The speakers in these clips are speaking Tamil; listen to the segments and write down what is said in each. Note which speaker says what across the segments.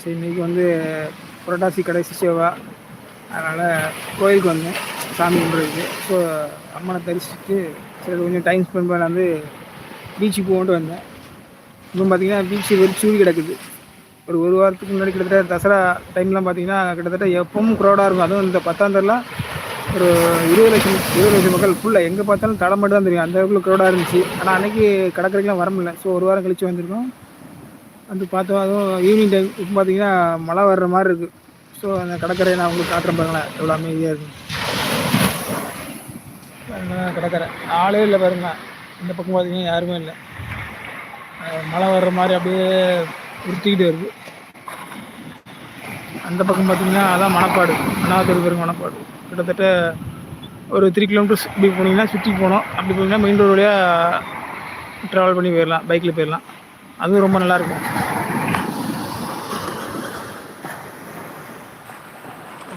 Speaker 1: சரி இன்றைக்கி வந்து புரட்டாசி கடைசி சேவா அதனால் கோயிலுக்கு வந்தேன். சாமி கும்பிட்றதுக்கு. ஸோ அம்மனை தரிசிச்சுட்டு சரி கொஞ்சம் டைம் ஸ்பெண்ட் பண்ண வந்து பீச்சுக்கு போகட்டு வந்தேன். இப்போ பார்த்தீங்கன்னா பீச்சு வெறிச்சு சூடி கிடக்குது. ஒரு ஒரு வாரத்துக்கு முன்னாடி கிட்டத்தட்ட தசரா டைம்லாம் பார்த்தீங்கன்னா கிட்டத்தட்ட எப்பவும் க்ரௌடாக இருக்கும். அதுவும் இந்த பத்தாந்தரெலாம் ஒரு இருபது லட்சம் இருபது லட்சம் மக்கள் ஃபுல்லாக எங்கே பார்த்தாலும் தலை மட்டும் தான் தெரியும். அந்த அளவுக்கு க்ரௌடாக இருந்துச்சு. ஆனால் அன்றைக்கி கடற்கரைக்கெலாம் வர முடியல. ஸோ ஒரு வாரம் கழித்து வந்திருக்கோம். வந்து பார்த்தோம் அதுவும் ஈவினிங் டைம் இப்போ பார்த்தீங்கன்னா மழை வர்ற மாதிரி இருக்குது ஸோ அந்த கடற்கரையை நான் உங்களுக்கு காட்டுறேன் பாருங்களேன். எவ்வளோ அமைதியாக இருக்கும் பாருங்க, கடற்கரை. ஆளே இல்லை பாருங்க. இந்த பக்கம் பார்த்தீங்கன்னா யாருமே இல்லை. மழை வர்ற மாதிரி அப்படியே உறுத்திக்கிட்டே இருக்குது அந்த பக்கம் பார்த்தீங்கன்னா அதான் மணப்பாடு. மணாத்தூர் பேருக்கு மணப்பாடு. கிட்டத்தட்ட ஒரு த்ரீ கிலோமீட்டர்ஸ் இப்படி போனீங்கன்னா சுற்றி போனோம் அப்படி போனீங்கன்னா மெயின் ரோடு வழியாக ட்ராவல் பண்ணி போயிடலாம். பைக்கில் போயிடலாம். அதுவும் ரொம்ப நல்லாயிருக்கும்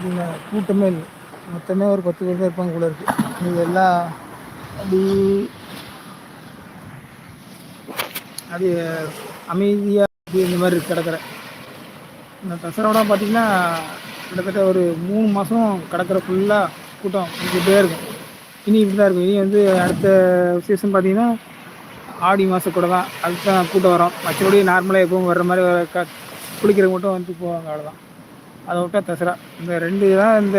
Speaker 1: அப்படின்னா கூட்டமே இல்லை. மொத்தமே ஒரு பத்து பேர் தான் இருப்பாங்க கூட இருக்கு. இது எல்லாம் அப்படி அது அமைதியாக அப்படி இந்த மாதிரி இருக்கு இந்த தசராவோட பார்த்தீங்கன்னா கிட்டத்தட்ட ஒரு மூணு மாதம் கிடக்கிற ஃபுல்லாக கூட்டம் இருந்துகிட்டே இருக்கும். இனி இப்படி தான் இருக்கும். இனி வந்து அடுத்த சீசன் பார்த்தீங்கன்னா ஆடி மாதம் கூட தான். அதுக்கு தான் கூட்டம் வரும். மற்றபடி நார்மலாக எப்பவும் வர்ற மாதிரி க குளிக்கிறவங்க மட்டும் வந்து போவாங்க அவ்வளோதான் அதை விட்டால் தசரா. இந்த ரெண்டு தான் இந்த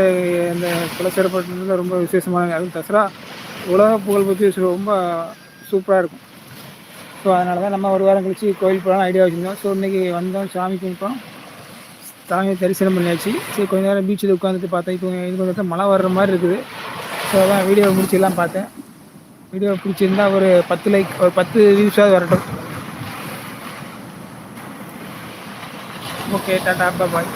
Speaker 1: இந்த குலசேரப்பட்டினத்தில் ரொம்ப விசேஷமானது அதுவும் தசரா. உலக புகழ் பற்றி ரொம்ப சூப்பராக இருக்கும். ஸோ அதனால தான் நம்ம ஒரு வாரம் கழிச்சு கோயில் போகலாம் ஐடியா வச்சுருந்தோம். ஸோ இன்றைக்கி வந்தோம் சாமி கும்பிட்டோம். சாமியை தரிசனம் பண்ணியாச்சு. சரி கொஞ்ச நேரம் பீச்சில் உட்காந்துட்டு பார்த்தேன். இப்போ இது கொஞ்சம் மழை வர்ற மாதிரி இருக்குது. ஸோ அதான் வீடியோ முடிச்செல்லாம் பார்த்தேன். வீடியோ பிடிச்சிருந்தா ஒரு பத்து லைக் ஒரு பத்து வியூஸாவது வரட்டும். ஓகே டாட்டா பாய்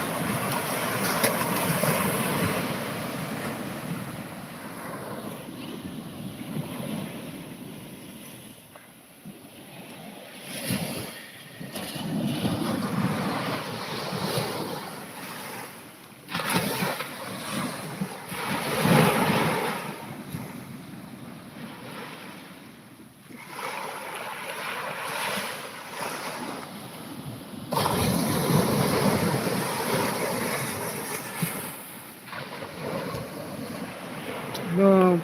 Speaker 1: இன்னும்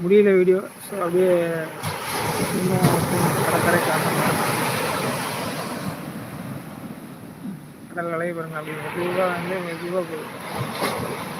Speaker 1: முடியல வீடியோ ஸோ அப்படியே இன்னும் கடற்கரை காட்டுறேன் கடல் அலைய பாருங்க அப்படி மெதுவாக வந்து மெதுவாக போகுது.